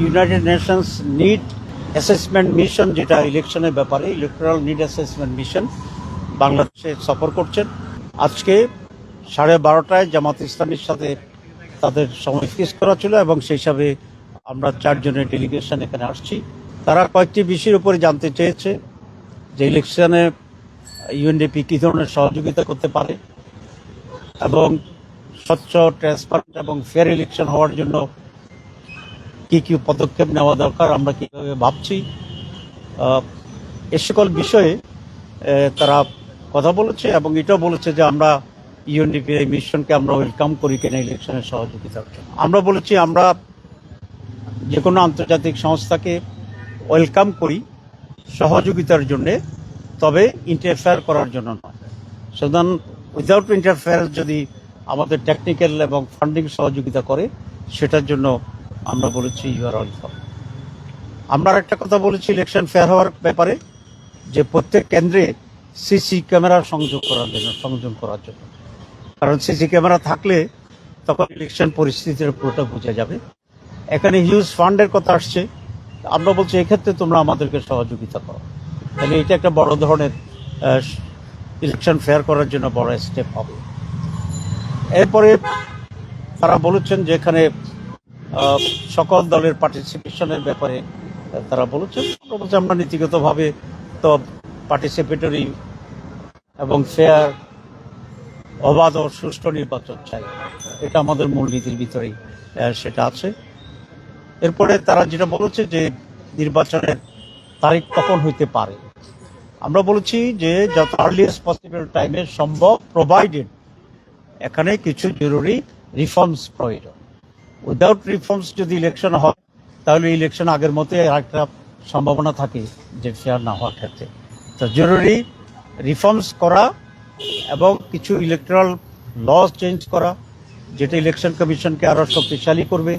United Nations need assessment mission যেটা ইলেকশনের ব্যাপারে ইলেকট্রাল নিড অ্যাসেসমেন্ট মিশন বাংলাদেশে সফর করছেন। আজকে সাড়ে বারোটায় জামাত ইসলামের সাথে তাদের সময় ফিক্স করা ছিল এবং সেই হিসাবে আমরা চারজনের ডেলিগেশন এখানে আসছি। তারা কয়েকটি বিষয়ের উপরে জানতে চেয়েছে যে ইলেকশনে ইউএনডিপি কী ধরনের সহযোগিতা করতে পারে এবং স্বচ্ছ ট্রান্সপারেন্ট এবং ফেয়ার ইলেকশন হওয়ার জন্য কি কি পদক্ষেপ নেওয়া দরকার আমরা কীভাবে ভাবছি। এ সকল বিষয়ে তারা কথা বলেছে এবং এটাও বলেছে যে আমরা ইউএনডিপি এই মিশনকে আমরা ওয়েলকাম করি কিনা ইলেকশনের সহযোগিতার আমরা বলেছি আমরা যে কোনো আন্তর্জাতিক সংস্থাকে ওয়েলকাম করি সহযোগিতার জন্যে, তবে ইন্টারফেয়ার করার জন্য নয়। সুতরাং উইদাউট ইন্টারফেয়ার যদি আমাদের টেকনিক্যাল এবং ফান্ডিং সহযোগিতা করে, সেটার জন্য আমরা বলেছি ইউ আর অল ওয়েলকাম আমরা একটা কথা বলেছি ইলেকশন ফেয়ার হওয়ার ব্যাপারে যে প্রত্যেক কেন্দ্রে সিসি ক্যামেরা সংযোগ করার জন্য সংযোগ করার জন্য। কারণ সিসি ক্যামেরা থাকলে তখন ইলেকশন পরিস্থিতির পুরোটা বোঝা যাবে। এখানে হিউজ ফান্ডের কথা আসছে। আমরা বলছি এক্ষেত্রে তোমরা আমাদেরকে সহযোগিতা করো। তাহলে এটা একটা বড় ধরনের ইলেকশন ফেয়ার করার জন্য বড় স্টেপ হবে। এরপরে তারা বলেছেন যে এখানে সকল দলের পার্টিসিপেশনের ব্যাপারে তারা বলেছেন। আমরা বলছি আমরা নীতিগতভাবে তো পার্টিসিপেটরি এবং ফেয়ার অবাধ ও সুষ্ঠু নির্বাচন চাই। এটা আমাদের মূল মূলনীতির ভিতরেই সেটা আছে। এরপরে তারা যেটা বলেছে যে নির্বাচনের তারিখ কখন হইতে পারে। আমরা বলেছি যে যত আর্লিয়েস্ট পসিবল টাইমে সম্ভব প্রোভাইডেড এখানে কিছু জরুরি রিফর্মস প্রয়োজন। উইদাউট রিফর্মস যদি ইলেকশন হয়, তাহলে ইলেকশন আগের মতো একটা সম্ভাবনা থাকে যে ফেয়ার না হওয়ার ক্ষেত্রে। তো জরুরি রিফর্মস করা এবং কিছু ইলেকট্রাল ল চেঞ্জ করা, যেটা ইলেকশন কমিশনকে আরও শক্তিশালী করবে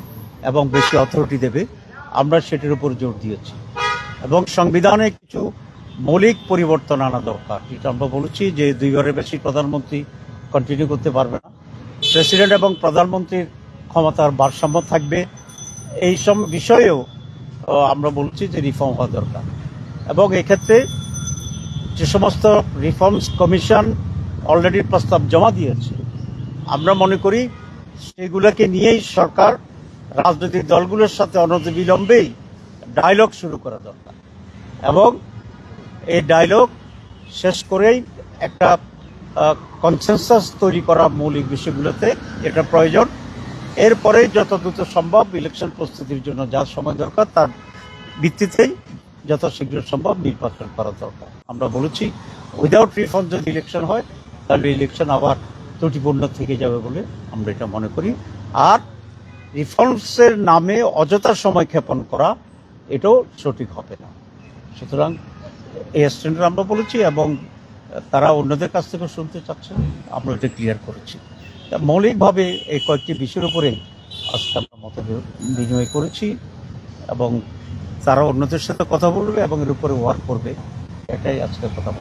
এবং বেশি অথরিটি দেবে, আমরা সেটির উপর জোর দিয়েছি। এবং সংবিধানে কিছু মৌলিক পরিবর্তন আনা দরকার, যেটা আমরা বলেছি যে দুইবারের বেশি প্রধানমন্ত্রী কন্টিনিউ করতে পারবে না। প্রেসিডেন্ট এবং প্রধানমন্ত্রীর ক্ষমতার ভারসাম্য থাকবে। এই সব বিষয়েও আমরা বলছি যে রিফর্ম হওয়া দরকার। এবং এক্ষেত্রে যে সমস্ত রিফর্মস কমিশন অলরেডি প্রস্তাব জমা দিয়েছে, আমরা মনে করি সেগুলোকে নিয়েই সরকার, রাজনৈতিক দলগুলোর সাথে অনতিবিলম্বেই ডায়লগ শুরু করা দরকার। এবং এই ডায়লগ শেষ করেই একটা কনসেনসাস তৈরি করা মৌলিক বিষয়গুলোতে এটা প্রয়োজন এরপরে যত দ্রুত সম্ভব ইলেকশন প্রস্তুতির জন্য যা সময় দরকার তার ভিত্তিতেই যত শীঘ্র সম্ভব নির্বাচন করা দরকার। আমরা বলেছি উইদাউট রিফর্ম যদি ইলেকশন হয়, তাহলে ইলেকশন আবার ত্রুটিপূর্ণ থেকে যাবে বলে আমরা এটা মনে করি। আর রিফর্মসের নামে অযথা সময় ক্ষেপণ করা, এটাও সঠিক হবে না। সুতরাং এই স্ট্যান্ডার্ড আমরা বলেছি এবং তারা অন্যদের কাছ থেকে শুনতে চাচ্ছেন, আমরা এটা ক্লিয়ার করেছি। মৌলিকভাবে এই কয়েকটি বিষয়ের উপরে আজকে আমরা মত বিনিময় করেছি এবং তারা অন্যদের সাথে কথা বলবে এবং এর উপরে ওয়ার্ক করবে, এটাই আজকের কথা